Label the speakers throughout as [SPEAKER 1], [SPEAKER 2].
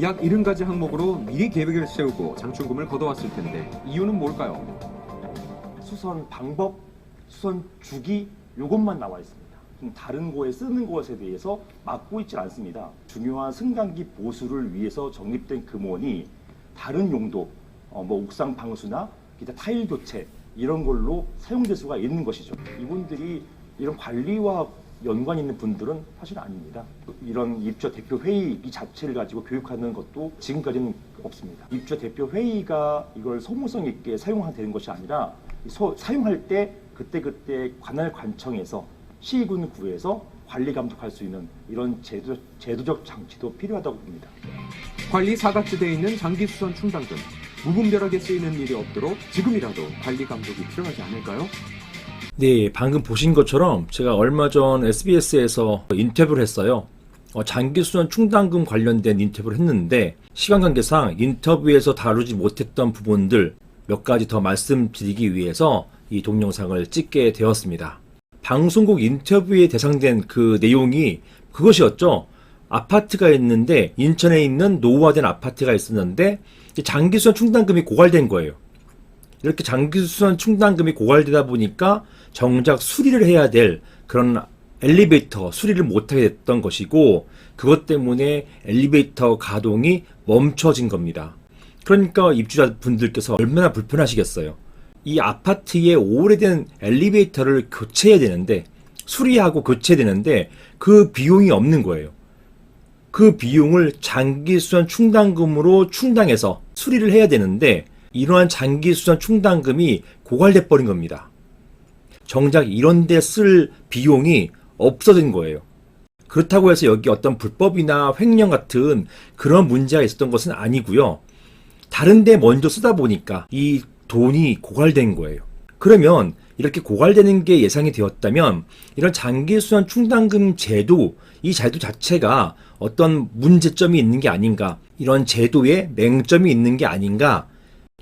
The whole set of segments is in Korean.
[SPEAKER 1] 약 70가지 항목으로 미리 계획을 세우고 장출금을 걷어왔을 텐데 이유는 뭘까요?
[SPEAKER 2] 수선 방법, 수선 주기 요것만 나와 있습니다. 좀 다른 거에 쓰는 것에 대해서 막고 있지 않습니다. 중요한 승강기 보수를 위해서 적립된 금원이 다른 용도, 어, 뭐 옥상 방수나 기타 타일 교체 이런 걸로 사용될 수가 있는 것이죠. 이분들이 이런 관리와 연관 있는 분들은 사실 아닙니다. 이런 입주자 대표 회의 이 자체를 가지고 교육하는 것도 지금까지는 없습니다. 입주자 대표 회의가 이걸 소모성 있게 사용되는 것이 아니라 소- 사용할 때 그때 그때 관할 관청에서 시군 구에서 관리 감독할 수 있는 이런 제도, 제도적 장치도 필요하다고 봅니다.
[SPEAKER 1] 관리 사각지대에 있는 장기수선 충당금 무분별하게 쓰이는 일이 없도록 지금이라도 관리 감독이 필요하지 않을까요?
[SPEAKER 3] 네, 방금 보신 것처럼 제가 얼마 전 SBS에서 인터뷰를 했어요. 어, 장기수선 충당금 관련된 인터뷰를 했는데 시간 관계상 인터뷰에서 다루지 못했던 부분들 몇 가지 더 말씀드리기 위해서 이 동영상을 찍게 되었습니다. 방송국 인터뷰에 대상된 그 내용이 그것이었죠. 아파트가 있는데 인천에 있는 노후화된 아파트가 있었는데 이 장기수선 충당금이 고갈된 거예요. 이렇게 장기수선 충당금이 고갈되다 보니까 정작 수리를 해야 될 그런 엘리베이터 수리를 못하게 됐던 것이고 그것 때문에 엘리베이터 가동이 멈춰진 겁니다. 그러니까 입주자분들께서 얼마나 불편하시겠어요. 이 아파트의 오래된 엘리베이터를 교체해야 되는데 수리하고 교체되는데 그 비용이 없는 거예요. 그 비용을 장기수선 충당금으로 충당해서 수리를 해야 되는데 이러한 장기수선 충당금이 고갈돼 버린 겁니다. 정작 이런 데 쓸 비용이 없어진 거예요. 그렇다고 해서 여기 어떤 불법이나 횡령 같은 그런 문제가 있었던 것은 아니고요. 다른 데 먼저 쓰다 보니까 이 돈이 고갈된 거예요. 그러면 이렇게 고갈되는 게 예상이 되었다면 이런 장기수선 충당금 제도 이 제도 자체가 어떤 문제점이 있는 게 아닌가 이런 제도에 맹점이 있는 게 아닌가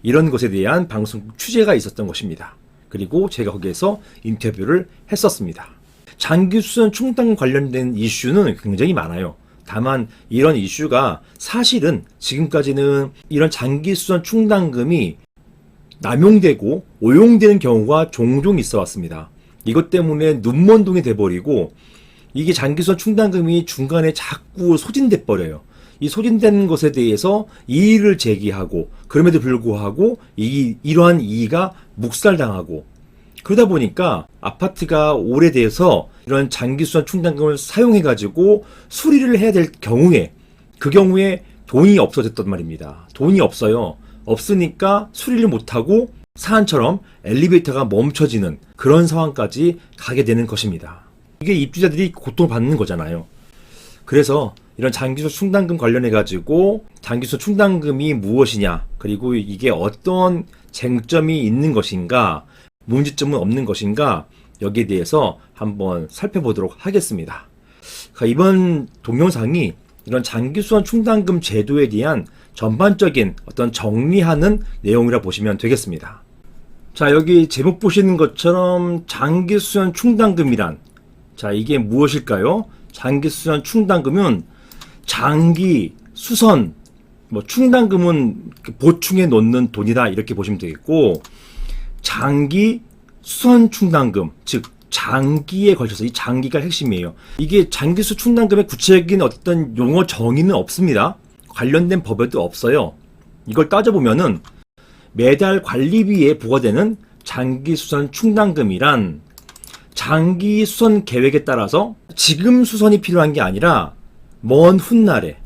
[SPEAKER 3] 이런 것에 대한 방송 취재가 있었던 것입니다. 그리고 제가 거기에서 인터뷰를 했었습니다. 장기수선 충당 관련된 이슈는 굉장히 많아요. 다만 이런 이슈가 사실은 지금까지는 이런 장기수선 충당금이 남용되고 오용되는 경우가 종종 있어 왔습니다. 이것 때문에 눈먼 동이 돼버리고 이게 장기수선 충당금이 중간에 자꾸 소진돼 버려요. 이 소진된 것에 대해서 이의를 제기하고 그럼에도 불구하고 이 이러한 이의가 묵살당하고 그러다 보니까 아파트가 오래돼서 이런 장기수선 충당금을 사용해 가지고 수리를 해야 될 경우에 그 경우에 돈이 없어졌단 말입니다. 돈이 없어요. 없으니까 수리를 못하고 사안처럼 엘리베이터가 멈춰지는 그런 상황까지 가게 되는 것입니다. 이게 입주자들이 고통을 받는 거잖아요. 그래서 이런 장기수 충당금 관련해 가지고 장기수 충당금이 무엇이냐 그리고 이게 어떤 쟁점이 있는 것인가 문제점은 없는 것인가 여기에 대해서 한번 살펴보도록 하겠습니다. 자, 이번 동영상이 이런 장기수원 충당금 제도에 대한 전반적인 어떤 정리하는 내용이라 보시면 되겠습니다. 자, 여기 제목 보시는 것처럼 장기수원 충당금이란 자, 이게 무엇일까요? 장기 수선 충당금은 장기 수선 뭐 충당금은 보충해 놓는 돈이다 이렇게 보시면 되겠고 장기 수선 충당금 즉 장기에 걸쳐서 이 장기가 핵심이에요. 이게 장기수 충당금의 구체적인 어떤 용어 정의는 없습니다. 관련된 법에도 없어요. 이걸 따져보면은 매달 관리비에 부과되는 장기수선 충당금이란 장기 수선 계획에 따라서 지금 수선이 필요한 게 아니라 먼 훗날에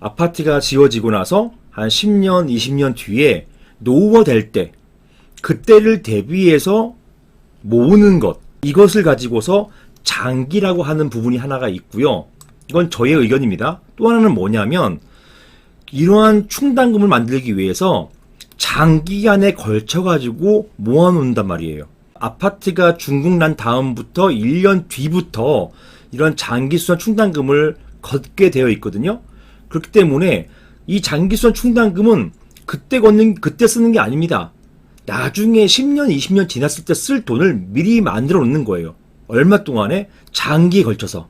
[SPEAKER 3] 아파트가 지어지고 나서 한 10년, 20년 뒤에 노후화 될 때 그때를 대비해서 모으는 것 이것을 가지고서 장기라고 하는 부분이 하나가 있고요. 이건 저의 의견입니다. 또 하나는 뭐냐면 이러한 충당금을 만들기 위해서 장기간에 걸쳐 가지고 모아 놓는단 말이에요. 아파트가 중국 난 다음부터 1년 뒤부터 이런 장기수선 충당금을 걷게 되어 있거든요. 그렇기 때문에 이 장기수선 충당금은 그때 걷는 그때 쓰는 게 아닙니다. 나중에 10년, 20년 지났을 때 쓸 돈을 미리 만들어 놓는 거예요. 얼마 동안에 장기에 걸쳐서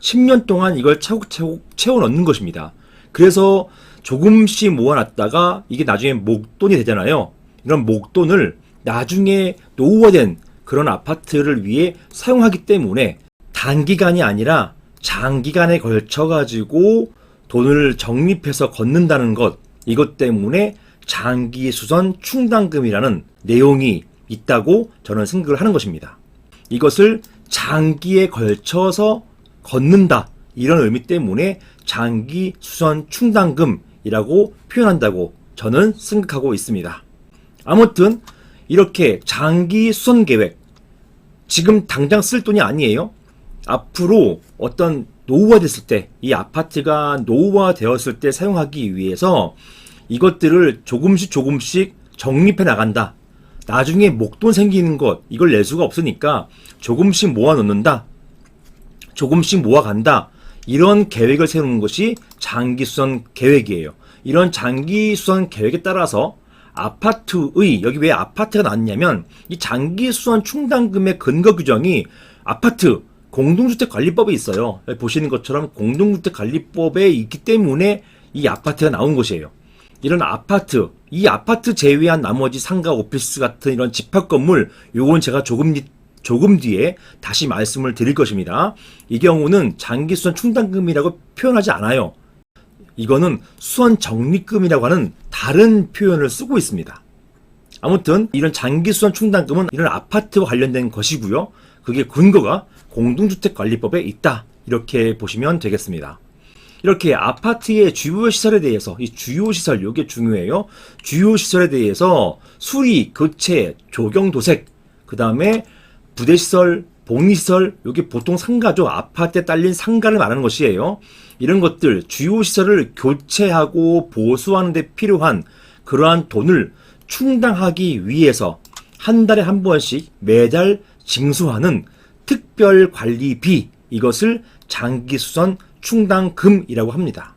[SPEAKER 3] 10년 동안 이걸 차곡차곡 채워 넣는 것입니다. 그래서 조금씩 모아놨다가 이게 나중에 목돈이 되잖아요. 이런 목돈을 나중에 노후화된 그런 아파트를 위해 사용하기 때문에 단기간이 아니라 장기간에 걸쳐 가지고 돈을 적립해서 걷는다는 것 이것 때문에 장기 수선 충당금이라는 내용이 있다고 저는 생각을 하는 것입니다. 이것을 장기에 걸쳐서 걷는다 이런 의미 때문에 장기 수선 충당금이라고 표현한다고 저는 생각하고 있습니다. 아무튼 이렇게 장기 수선 계획 지금 당장 쓸 돈이 아니에요. 앞으로 어떤 노후화 됐을 때, 이 아파트가 노후화 되었을 때 사용하기 위해서 이것들을 조금씩 조금씩 적립해 나간다. 나중에 목돈 생기는 것, 이걸 낼 수가 없으니까 조금씩 모아 놓는다. 조금씩 모아 간다. 이런 계획을 세우는 것이 장기 수선 계획이에요. 이런 장기 수선 계획에 따라서 아파트의, 여기 왜 아파트가 나왔냐면, 이 장기수선 충당금의 근거 규정이 아파트, 공동주택관리법에 있어요. 보시는 것처럼 공동주택관리법에 있기 때문에 이 아파트가 나온 것이에요. 이런 아파트, 이 아파트 제외한 나머지 상가, 오피스 같은 이런 집합 건물, 요건 제가 조금, 뒤- 조금 뒤에 다시 말씀을 드릴 것입니다. 이 경우는 장기수선 충당금이라고 표현하지 않아요. 이거는 수선 적립금이라고 하는 다른 표현을 쓰고 있습니다. 아무튼 이런 장기수선 충당금은 이런 아파트와 관련된 것이고요. 그게 근거가 공동주택관리법에 있다. 이렇게 보시면 되겠습니다. 이렇게 아파트의 주요 시설에 대해서 이 주요 시설 요게 중요해요. 주요 시설에 대해서 수리, 교체, 조경 도색, 그 다음에 부대 시설, 복리 시설 요게 보통 상가죠. 아파트에 딸린 상가를 말하는 것이에요. 이런 것들 주요 시설을 교체하고 보수하는 데 필요한 그러한 돈을 충당하기 위해서 한 달에 한 번씩 매달 징수하는 특별 관리비 이것을 장기수선 충당금이라고 합니다.